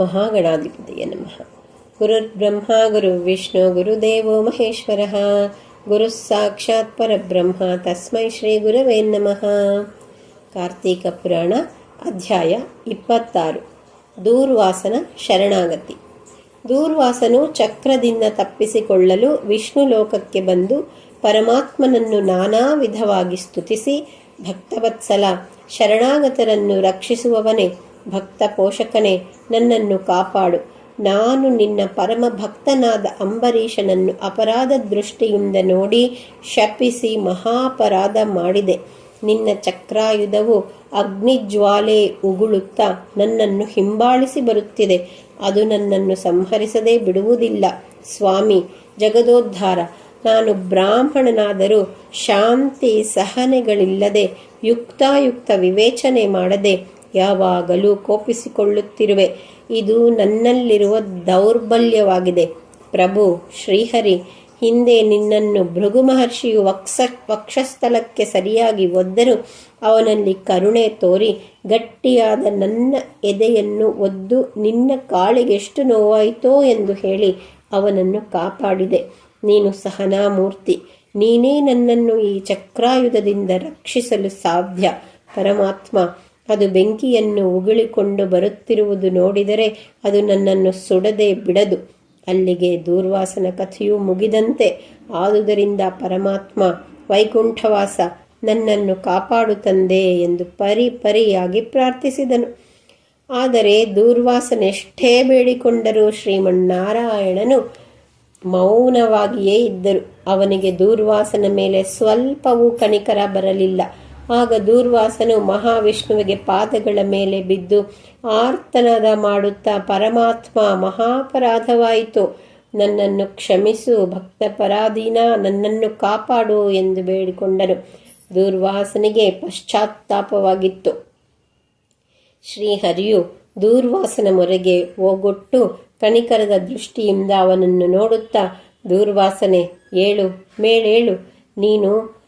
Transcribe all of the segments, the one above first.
ಮಹಾಗಣಾಧಿಪತಿಯ ನಮಃ. ಗುರುರ್ಬ್ರಹ್ಮ ಗುರು ವಿಷ್ಣು ಗುರುದೇವೋ ಮಹೇಶ್ವರ. ಗುರು ಸಾಕ್ಷಾತ್ ಪರಬ್ರಹ್ಮ, ತಸ್ಮೈ ಶ್ರೀ ಗುರವೇ ನಮಃ. ಕಾರ್ತೀಕ ಪುರಾಣ, ಅಧ್ಯಾಯ ಇಪ್ಪತ್ತಾರು. ದೂರ್ವಾಸನ ಶರಣಾಗತಿ. ದೂರ್ವಾಸನು ಚಕ್ರದಿಂದ ತಪ್ಪಿಸಿಕೊಳ್ಳಲು ವಿಷ್ಣು ಲೋಕಕ್ಕೆ ಬಂದು ಪರಮಾತ್ಮನನ್ನು ನಾನಾ ವಿಧವಾಗಿ ಸ್ತುತಿಸಿ ಭಕ್ತವತ್ಸಲ, ಶರಣಾಗತರನ್ನು ರಕ್ಷಿಸುವವನೇ ಭಕ್ತ ಪೋಷಕನೇ, ನನ್ನನ್ನು ಕಾಪಾಡು. ನಾನು ನಿನ್ನ ಪರಮ ಭಕ್ತನಾದ ಅಂಬರೀಷನನ್ನು ಅಪರಾಧ ದೃಷ್ಟಿಯಿಂದ ನೋಡಿ ಶಪಿಸಿ ಮಹಾಪರಾಧ ಮಾಡಿದೆ. ನಿನ್ನ ಚಕ್ರಾಯುಧವು ಅಗ್ನಿಜ್ವಾಲೆ ಉಗುಳುತ್ತಾ ನನ್ನನ್ನು ಹಿಂಬಾಳಿಸಿ ಬರುತ್ತಿದೆ. ಅದು ನನ್ನನ್ನು ಸಂಹರಿಸದೇ ಬಿಡುವುದಿಲ್ಲ. ಸ್ವಾಮಿ, ಜಗದೋದ್ಧಾರ. ನಾನು ಬ್ರಾಹ್ಮಣನಾದರೂ ಶಾಂತಿ ಸಹನೆಗಳಿಲ್ಲದೆ ಯುಕ್ತಾಯುಕ್ತ ವಿವೇಚನೆ ಮಾಡದೆ ಯಾವಾಗಲೂ ಕೋಪಿಸಿಕೊಳ್ಳುತ್ತಿರುವೆ. ಇದು ನನ್ನಲ್ಲಿರುವ ದೌರ್ಬಲ್ಯವಾಗಿದೆ. ಪ್ರಭು ಶ್ರೀಹರಿ, ಹಿಂದೆ ನಿನ್ನನ್ನು ಭೃಗು ಮಹರ್ಷಿಯು ವಕ್ಷ ವಕ್ಷಸ್ಥಲಕ್ಕೆ ಸರಿಯಾಗಿ ಒದ್ದರು. ಅವನಲ್ಲಿ ಕರುಣೆ ತೋರಿ, ಗಟ್ಟಿಯಾದ ನನ್ನ ಎದೆಯನ್ನು ಒದ್ದು ನಿನ್ನ ಕಾಳಿಗೆಷ್ಟು ನೋವಾಯಿತೋ ಎಂದು ಹೇಳಿ ಅವನನ್ನು ಕಾಪಾಡಿದೆ. ನೀನು ಸಹನಾಮೂರ್ತಿ. ನೀನೇ ನನ್ನನ್ನು ಈ ಚಕ್ರಾಯುಧದಿಂದ ರಕ್ಷಿಸಲು ಸಾಧ್ಯ. ಪರಮಾತ್ಮ ಅದು ಬೆಂಕಿಯನ್ನು ಉಗುಳಿಕೊಂಡು ಬರುತ್ತಿರುವುದು ನೋಡಿದರೆ ಅದು ನನ್ನನ್ನು ಸುಡದೆ ಬಿಡದು. ಅಲ್ಲಿಗೆ ದೂರ್ವಾಸನ ಕಥೆಯೂ ಮುಗಿದಂತೆ. ಆದುದರಿಂದ ಪರಮಾತ್ಮ, ವೈಕುಂಠವಾಸ, ನನ್ನನ್ನು ಕಾಪಾಡು ತಂದೆ ಎಂದು ಪರಿ ಪರಿಯಾಗಿ ಪ್ರಾರ್ಥಿಸಿದನು. ಆದರೆ ದೂರ್ವಾಸನೆಷ್ಟೇ ಬೇಡಿಕೊಂಡರೂ ಶ್ರೀಮನ್ನಾರಾಯಣನು ಮೌನವಾಗಿಯೇ ಇದ್ದರು. ಅವನಿಗೆ ದೂರ್ವಾಸನ ಮೇಲೆ ಸ್ವಲ್ಪವೂ ಕಣಿಕರ ಬರಲಿಲ್ಲ. ಆಗ ದೂರ್ವಾಸನು ಮಹಾವಿಷ್ಣುವಿಗೆ ಪಾದಗಳ ಮೇಲೆ ಬಿದ್ದು ಆರ್ತನದ ಮಾಡುತ್ತಾ ಪರಮಾತ್ಮ ಮಹಾಪರಾಧವಾಯಿತು. ನನ್ನನ್ನು ಕ್ಷಮಿಸು ಭಕ್ತ ಪರಾಧೀನ ನನ್ನನ್ನು ಕಾಪಾಡು ಎಂದು ಬೇಡಿಕೊಂಡನು. ದೂರ್ವಾಸನಿಗೆ ಪಶ್ಚಾತ್ತಾಪವಾಗಿತ್ತು. ಶ್ರೀಹರಿಯು ದೂರ್ವಾಸನ ಮೊರೆಗೆ ಹೋಗೊಟ್ಟು ಕಣಿಕರದ ದೃಷ್ಟಿಯಿಂದ ಅವನನ್ನು ನೋಡುತ್ತಾ, ದೂರ್ವಾಸನೆ, ಏಳು ಮೇಳೇಳು ನೀನು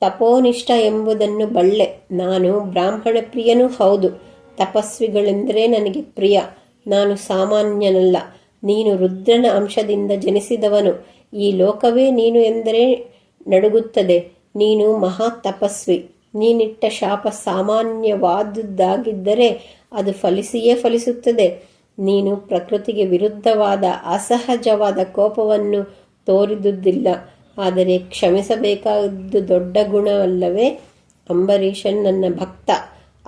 ತಪೋನಿಷ್ಠ ಎಂಬುದನ್ನು ಬಲ್ಲೆ ನಾನು ಬ್ರಾಹ್ಮಣ ಪ್ರಿಯನೂ ಹೌದು. ತಪಸ್ವಿಗಳೆಂದರೆ ನನಗೆ ಪ್ರಿಯ. ನಾನು ಸಾಮಾನ್ಯನಲ್ಲ. ನೀನು ರುದ್ರನ ಅಂಶದಿಂದ ಜನಿಸಿದವನು. ಈ ಲೋಕವೇ ನೀನು ಎಂದರೆ ನಡುಗುತ್ತದೆ. ನೀನು ಮಹಾ ತಪಸ್ವಿ. ನೀನಿಟ್ಟ ಶಾಪ ಸಾಮಾನ್ಯವಾದುದಾಗಿದ್ದರೆ ಅದು ಫಲಿಸಿಯೇ ಫಲಿಸುತ್ತದೆ. ನೀನು ಪ್ರಕೃತಿಗೆ ವಿರುದ್ಧವಾದ ಅಸಹಜವಾದ ಕೋಪವನ್ನು ತೋರಿದುದಿಲ್ಲ ಆದರೆ ಕ್ಷಮಿಸಬೇಕಾದ್ದು ದೊಡ್ಡ ಗುಣವಲ್ಲವೇ? ಅಂಬರೀಷನ್ ನನ್ನ ಭಕ್ತ.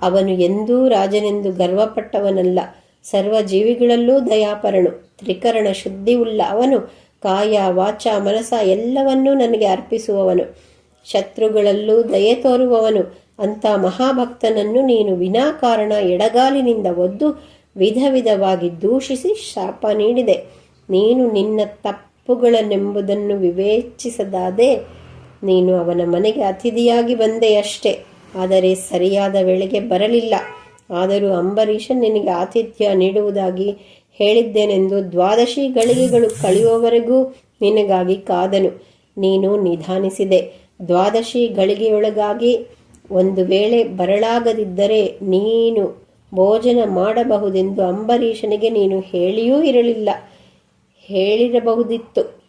ಅವನು ಎಂದೂ ರಾಜನೆಂದು ಗರ್ವಪಟ್ಟವನಲ್ಲ. ಸರ್ವ ಜೀವಿಗಳಲ್ಲೂ ದಯಾಪರನು. ತ್ರಿಕರಣ ಶುದ್ಧಿವುಳ್ಳ ಅವನು. ಕಾಯ, ವಾಚ ಮನಸ ಎಲ್ಲವನ್ನೂ ನನಗೆ ಅರ್ಪಿಸುವವನು. ಶತ್ರುಗಳಲ್ಲೂ ದಯೆ ತೋರುವವನು. ಅಂಥ ಮಹಾಭಕ್ತನನ್ನು ನೀನು ವಿನಾಕಾರಣ ಎಡಗಾಲಿನಿಂದ ಒದ್ದು ವಿಧ ವಿಧವಾಗಿ ದೂಷಿಸಿ ಶಾಪ ನೀಡಿದೆ. ನೀನು ನಿನ್ನ ತಪ್ಪುಗಳನ್ನೆಂಬುದನ್ನು ವಿವೇಚಿಸದಾದೆ ನೀನು ಅವನ ಮನೆಗೆ ಅತಿಥಿಯಾಗಿ ಬಂದೆ ಅಷ್ಟೇ. ಆದರೆ ಸರಿಯಾದ ವೇಳೆಗೆ ಬರಲಿಲ್ಲ. ಆದರೂ ಅಂಬರೀಷ ನಿನಗೆ ಆತಿಥ್ಯ ನೀಡುವುದಾಗಿ ಹೇಳಿದ್ದೇನೆಂದು ದ್ವಾದಶಿ ಗಳಿಗೆಗಳು ಕಳೆಯುವವರೆಗೂ ನಿನಗಾಗಿ ಕಾದನು. ನೀನು ನಿಧಾನಿಸಿದೆ. ದ್ವಾದಶಿ ಗಳಿಗೆಯೊಳಗಾಗಿ ಒಂದು ವೇಳೆ ಬರಳಾಗದಿದ್ದರೆ ನೀನು ಭೋಜನ ಮಾಡಬಹುದೆಂದು ಅಂಬರೀಷನಿಗೆ ನೀನು ಹೇಳಿಯೂ ಇರಲಿಲ್ಲ. ಹೇಳಿರಬಹುದಿತ್ತು.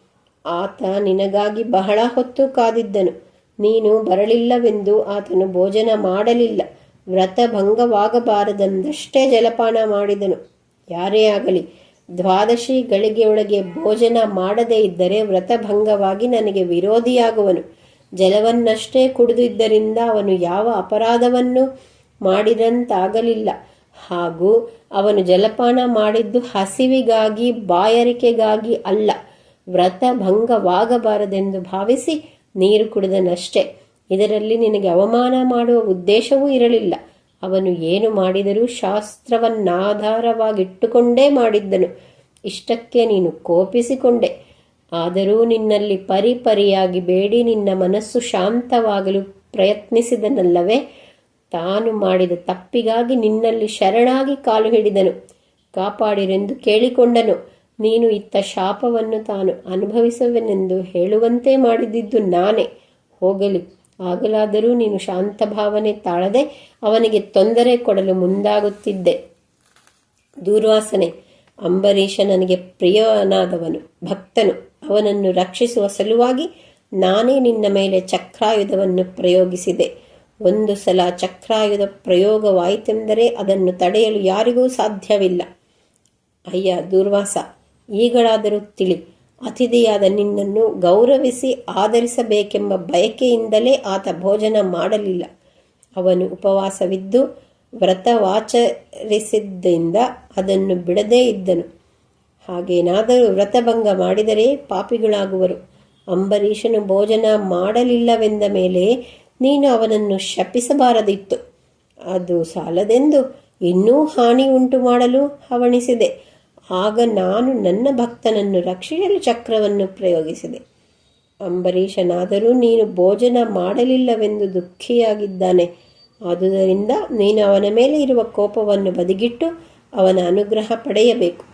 ಆತ ನಿನಗಾಗಿ ಬಹಳ ಹೊತ್ತು ಕಾದಿದ್ದನು. ನೀನು ಬರಲಿಲ್ಲವೆಂದು ಆತನು ಭೋಜನ ಮಾಡಲಿಲ್ಲ. ವ್ರತ ಭಂಗವಾಗಬಾರದೆಂದಷ್ಟೇ ಜಲಪಾನ ಮಾಡಿದನು. ಯಾರೇ ಆಗಲಿ ದ್ವಾದಶಿ ಗಳಿಗೆಯೊಳಗೆ ಭೋಜನ ಮಾಡದೇ ಇದ್ದರೆ ವ್ರತಭಂಗವಾಗಿ ನನಗೆ ವಿರೋಧಿಯಾಗುವನು. ಜಲವನ್ನಷ್ಟೇ ಕುಡಿದಿದ್ದರಿಂದ ಅವನು ಯಾವ ಅಪರಾಧವನ್ನು ಮಾಡಿದಂತಾಗಲಿಲ್ಲ. ಹಾಗೂ ಅವನು ಜಲಪಾನ ಮಾಡಿದ್ದು ಹಸಿವಿಗಾಗಿ, ಬಾಯಾರಿಕೆಗಾಗಿ ಅಲ್ಲ. ವ್ರತ ಭಂಗವಾಗಬಾರದೆಂದು ಭಾವಿಸಿ ನೀರು ಕುಡಿದನಷ್ಟೇ. ಇದರಲ್ಲಿ ನಿನಗೆ ಅವಮಾನ ಮಾಡುವ ಉದ್ದೇಶವೂ ಇರಲಿಲ್ಲ. ಅವನು ಏನು ಮಾಡಿದರೂ ಶಾಸ್ತ್ರವನ್ನಾಧಾರವಾಗಿಟ್ಟುಕೊಂಡೇ ಮಾಡಿದ್ದನು. ಇಷ್ಟಕ್ಕೆ ನೀನು ಕೋಪಿಸಿಕೊಂಡೆ. ಆದರೂ ನಿನ್ನಲ್ಲಿ ಪರಿಪರಿಯಾಗಿ ಬೇಡಿ. ನಿನ್ನ ಮನಸ್ಸು ಶಾಂತವಾಗಲು ಪ್ರಯತ್ನಿಸಿದನಲ್ಲವೇ? ತಾನು ಮಾಡಿದ ತಪ್ಪಿಗಾಗಿ ನಿನ್ನಲ್ಲಿ ಶರಣಾಗಿ ಕಾಲು ಹಿಡಿದನು. ಕಾಪಾಡಿರೆಂದು ಕೇಳಿಕೊಂಡನು. ನೀನು ಇತ್ತ ಶಾಪವನ್ನು ತಾನು ಅನುಭವಿಸುವೆನೆಂದು ಹೇಳುವಂತೆ ಮಾಡಿದ್ದು ನಾನೇ. ಹೋಗಲಿ, ಆಗಲಾದರೂ ನೀನು ಶಾಂತ ಭಾವನೆ ತಾಳದೆ ಅವನಿಗೆ ತೊಂದರೆ ಕೊಡಲು ಮುಂದಾಗುತ್ತಿದ್ದೆ. ದೂರ್ವಾಸನೆ. ಅಂಬರೀಷ ನನಗೆ ಪ್ರಿಯನಾದವನು, ಭಕ್ತನು. ಅವನನ್ನು ರಕ್ಷಿಸುವ ಸಲುವಾಗಿ ನಾನೇ ನಿನ್ನ ಮೇಲೆ ಚಕ್ರಾಯುಧವನ್ನು ಪ್ರಯೋಗಿಸಿದೆ. ಒಂದು ಸಲ ಚಕ್ರಾಯುಧ ಪ್ರಯೋಗವಾಯಿತೆಂದರೆ ಅದನ್ನು ತಡೆಯಲು ಯಾರಿಗೂ ಸಾಧ್ಯವಿಲ್ಲ. ಅಯ್ಯ ದುರ್ವಾಸ ಈಗಳಾದರೂ ತಿಳಿ, ಅತಿಥಿಯಾದ ನಿನ್ನನ್ನು ಗೌರವಿಸಿ ಆಧರಿಸಬೇಕೆಂಬ ಬಯಕೆಯಿಂದಲೇ ಆತ ಭೋಜನ ಮಾಡಲಿಲ್ಲ. ಅವನು ಉಪವಾಸವಿದ್ದು ವ್ರತವಾಚರಿಸಿದ್ದರಿಂದ ಅದನ್ನು ಬಿಡದೇ ಇದ್ದನು. ಹಾಗೇನಾದರೂ ವ್ರತಭಂಗ ಮಾಡಿದರೆ ಪಾಪಿಗಳಾಗುವರು. ಅಂಬರೀಷನು ಭೋಜನ ಮಾಡಲಿಲ್ಲವೆಂದ ಮೇಲೆ ನೀನು ಅವನನ್ನು ಶಪಿಸಬಾರದಿತ್ತು. ಅದು ಸಾಲದೆಂದು ಇನ್ನೂ ಹಾನಿ ಉಂಟು ಮಾಡಲು ಹವಣಿಸಿದೆ. ಆಗ ನಾನು ನನ್ನ ಭಕ್ತನನ್ನು ರಕ್ಷಿಸಲು ಚಕ್ರವನ್ನು ಪ್ರಯೋಗಿಸಿದೆ. ಅಂಬರೀಷನಾದರೂ ನೀನು ಭೋಜನ ಮಾಡಲಿಲ್ಲವೆಂದು ದುಃಖಿಯಾಗಿದ್ದಾನೆ. ಆದುದರಿಂದ ನೀನು ಅವನ ಮೇಲೆ ಇರುವ ಕೋಪವನ್ನು ಬದಿಗಿಟ್ಟು ಅವನ ಅನುಗ್ರಹ ಪಡೆಯಬೇಕು.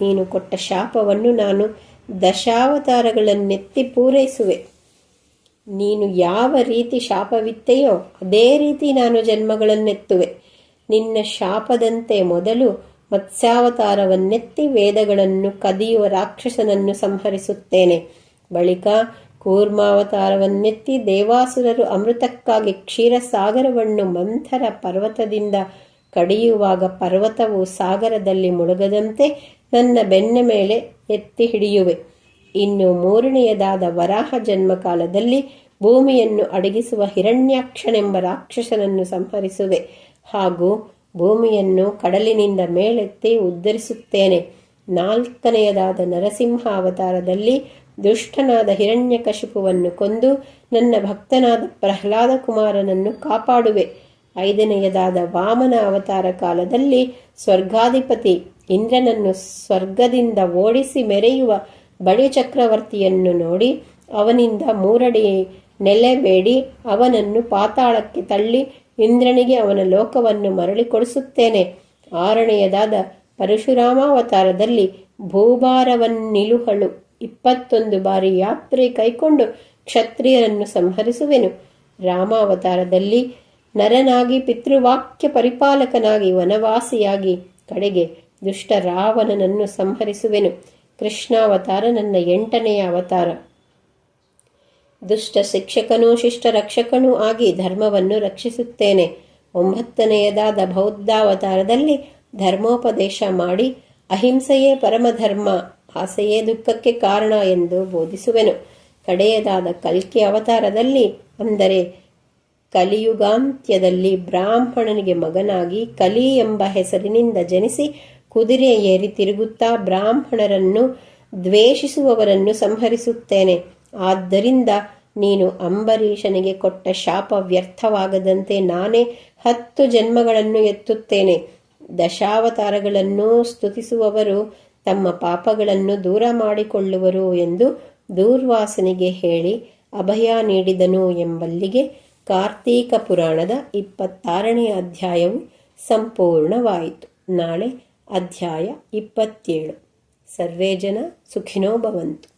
ನೀನು ಕೊಟ್ಟ ಶಾಪವನ್ನು ನಾನು ದಶಾವತಾರಗಳನ್ನೆತ್ತಿ ಪೂರೈಸುವೆ. ನೀನು ಯಾವ ರೀತಿ ಶಾಪವಿತ್ತೆಯೋ ಅದೇ ರೀತಿ ನಾನು ಜನ್ಮಗಳನ್ನೆತ್ತುವೆ. ನಿನ್ನ ಶಾಪದಂತೆ ಮೊದಲು ಮತ್ಸ್ಯಾವತಾರವನ್ನೆತ್ತಿ ವೇದಗಳನ್ನು ಕದಿಯುವ ರಾಕ್ಷಸನನ್ನು ಸಂಹರಿಸುತ್ತೇನೆ. ಬಳಿಕ ಕೂರ್ಮಾವತಾರವನ್ನೆತ್ತಿ ದೇವಾಸುರರು ಅಮೃತಕ್ಕಾಗಿ ಕ್ಷೀರಸಾಗರವನ್ನು ಮಂಥರ ಪರ್ವತದಿಂದ ಕಡಿಯುವಾಗ ಪರ್ವತವು ಸಾಗರದಲ್ಲಿ ಮುಳುಗದಂತೆ ನನ್ನ ಬೆನ್ನ ಮೇಲೆ ಎತ್ತಿ ಹಿಡಿಯುವೆ. ಇನ್ನು ಮೂರನೆಯದಾದ ವರಾಹ ಜನ್ಮ ಕಾಲದಲ್ಲಿ ಭೂಮಿಯನ್ನು ಅಡಗಿಸುವ ಹಿರಣ್ಯಾಕ್ಷನೆಂಬ ರಾಕ್ಷಸನನ್ನು ಸಂಹರಿಸುವೆ. ಹಾಗೂ ಭೂಮಿಯನ್ನು ಕಡಲಿನಿಂದ ಮೇಲೆತ್ತಿ ಉದ್ಧರಿಸುತ್ತೇನೆ. ನಾಲ್ಕನೆಯದಾದ ನರಸಿಂಹ ಅವತಾರದಲ್ಲಿ ದುಷ್ಟನಾದ ಹಿರಣ್ಯಕಶಿಪುವನ್ನು ಕೊಂದು ನನ್ನ ಭಕ್ತನಾದ ಪ್ರಹ್ಲಾದ ಕುಮಾರನನ್ನು ಕಾಪಾಡುವೆ. ಐದನೆಯದಾದ ವಾಮನ ಅವತಾರ ಕಾಲದಲ್ಲಿ ಸ್ವರ್ಗಾಧಿಪತಿ ಇಂದ್ರನನ್ನು ಸ್ವರ್ಗದಿಂದ ಓಡಿಸಿ ಮೆರೆಯುವ ಬಳಿ ಚಕ್ರವರ್ತಿಯನ್ನು ನೋಡಿ ಅವನಿಂದ ಮೂರಡಿ ನೆಲೆಬೇಡಿ ಅವನನ್ನು ಪಾತಾಳಕ್ಕೆ ತಳ್ಳಿ ಇಂದ್ರನಿಗೆ ಅವನ ಲೋಕವನ್ನು ಮರಳಿಕೊಡಿಸುತ್ತೇನೆ. ಆರನೆಯದಾದ ಪರಶುರಾಮಾವತಾರದಲ್ಲಿ ಭೂಭಾರವನ್ನಿಲುಹಳು. ಇಪ್ಪತ್ತೊಂದು ಬಾರಿ ಯಾತ್ರೆ ಕೈಕೊಂಡು ಕ್ಷತ್ರಿಯರನ್ನು ಸಂಹರಿಸುವೆನು. ರಾಮಾವತಾರದಲ್ಲಿ ನರನಾಗಿ ಪಿತೃವಾಕ್ಯ ಪರಿಪಾಲಕನಾಗಿ ವನವಾಸಿಯಾಗಿ ಕಡೆಗೆ ದುಷ್ಟ ರಾವಣನನ್ನು ಸಂಹರಿಸುವೆನು. ಕೃಷ್ಣಾವತಾರ ನನ್ನ ಎಂಟನೆಯ ಅವತಾರ. ದುಷ್ಟ ಶಿಕ್ಷಕನೂ ಶಿಷ್ಟ ರಕ್ಷಕನೂ ಆಗಿ ಧರ್ಮವನ್ನು ರಕ್ಷಿಸುತ್ತೇನೆ. ಒಂಬತ್ತನೆಯದಾದ ಬೌದ್ಧಾವತಾರದಲ್ಲಿ ಧರ್ಮೋಪದೇಶ ಮಾಡಿ ಅಹಿಂಸೆಯೇ ಪರಮಧರ್ಮ, ಆಸೆಯೇ ದುಃಖಕ್ಕೆ ಕಾರಣ ಎಂದು ಬೋಧಿಸುವೆನು. ಕಡೆಯದಾದ ಕಲ್ಕಿ ಅವತಾರದಲ್ಲಿ ಅಂದರೆ ಕಲಿಯುಗಾಂತ್ಯದಲ್ಲಿ ಬ್ರಾಹ್ಮಣನಿಗೆ ಮಗನಾಗಿ ಕಲಿ ಎಂಬ ಹೆಸರಿನಿಂದ ಜನಿಸಿ ಕುದುರೆ ಏರಿ ತಿರುಗುತ್ತಾ ಬ್ರಾಹ್ಮಣರನ್ನು ದ್ವೇಷಿಸುವವರನ್ನು ಸಂಹರಿಸುತ್ತೇನೆ. ಆದ್ದರಿಂದ ನೀನು ಅಂಬರೀಷನಿಗೆ ಕೊಟ್ಟ ಶಾಪ ವ್ಯರ್ಥವಾಗದಂತೆ ನಾನೇ ಹತ್ತು ಜನ್ಮಗಳನ್ನು ಎತ್ತುತ್ತೇನೆ. ದಶಾವತಾರಗಳನ್ನು ಸ್ತುತಿಸುವವರು ತಮ್ಮ ಪಾಪಗಳನ್ನು ದೂರ ಮಾಡಿಕೊಳ್ಳುವರು ಎಂದು ದೂರ್ವಾಸನಿಗೆ ಹೇಳಿ ಅಭಯ ನೀಡಿದನು ಎಂಬಲ್ಲಿಗೆ ಕಾರ್ತೀಕ ಪುರಾಣದ ಇಪ್ಪತ್ತಾರನೇ ಅಧ್ಯಾಯವು ಸಂಪೂರ್ಣವಾಯಿತು. ನಾಳೆ ಅಧ್ಯಾಯ ಇಪ್ಪತ್ತೇಳು. ಸರ್ವೇ ಜನ ಸುಖಿನೋ ಭವಂತು.